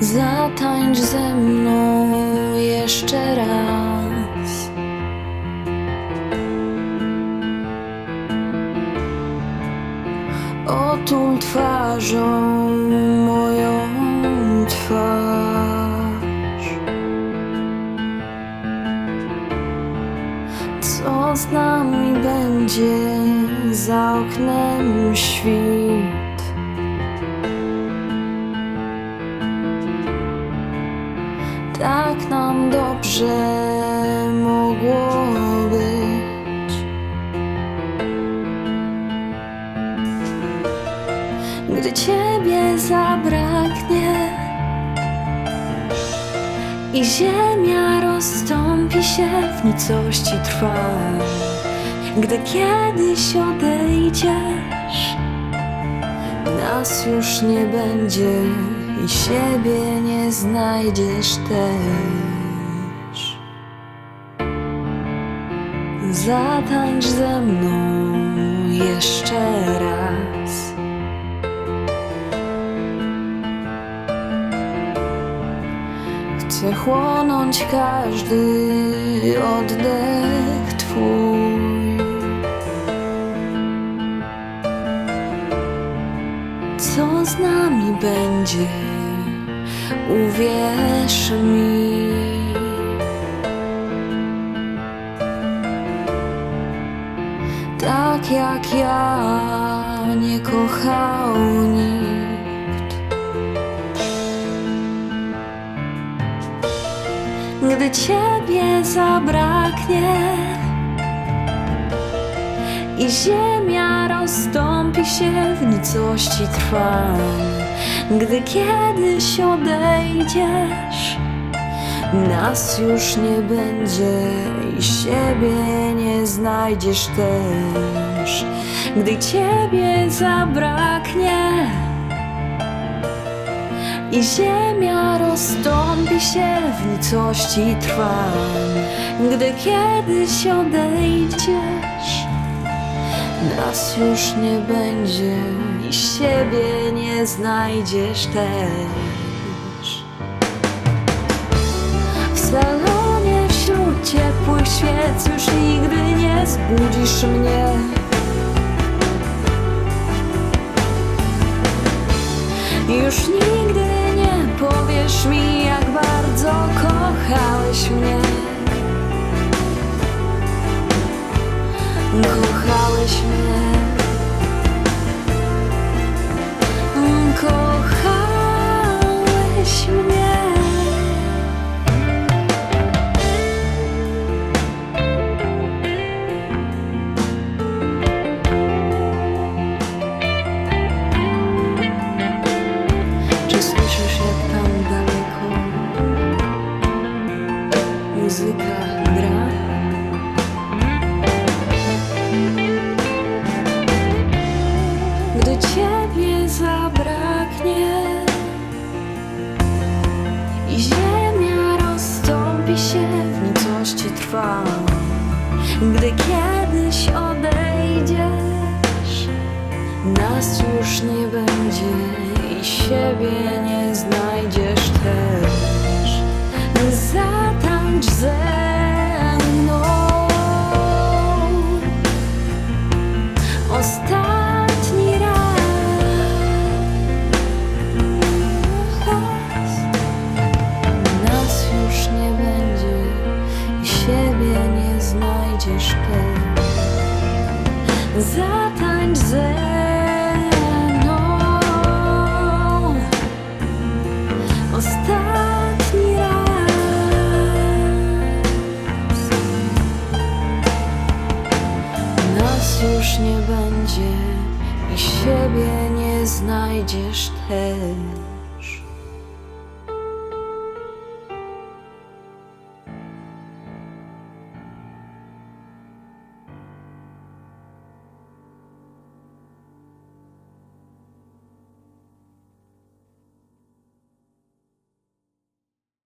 Zatańcz ze mną jeszcze raz. Otul twarzą moją twarz. Co z nami będzie za oknem świt? Tak nam dobrze mogło być. Gdy ciebie zabraknie i ziemia rozstąpi się w nicości trwa, gdy kiedyś odejdziesz, nas już nie będzie i siebie nie znajdziesz też. Zatańcz ze mną jeszcze raz. Chcę chłonąć każdy oddech Twój. Z nami będzie? Uwierz mi. Tak jak ja nie kochał nikt. Gdy ciebie zabraknie i ziemia rozstąpi się w nicości trwa, gdy kiedyś odejdziesz, nas już nie będzie i siebie nie znajdziesz też. Gdy ciebie zabraknie i ziemia rozstąpi się w nicości trwa, gdy kiedyś odejdziesz, nas już nie będzie i siebie nie znajdziesz też. W salonie wśród ciepłych świec już nigdy nie zbudzisz mnie. Już nigdy nie powiesz mi, jak bardzo kochałeś mnie. Kochałeś mnie. Kochałeś gdy kiedyś odejdziesz, nas już nie będzie i siebie nie Zatańcz ze mną Ostatni raz nas już nie będzie i siebie nie znajdziesz też.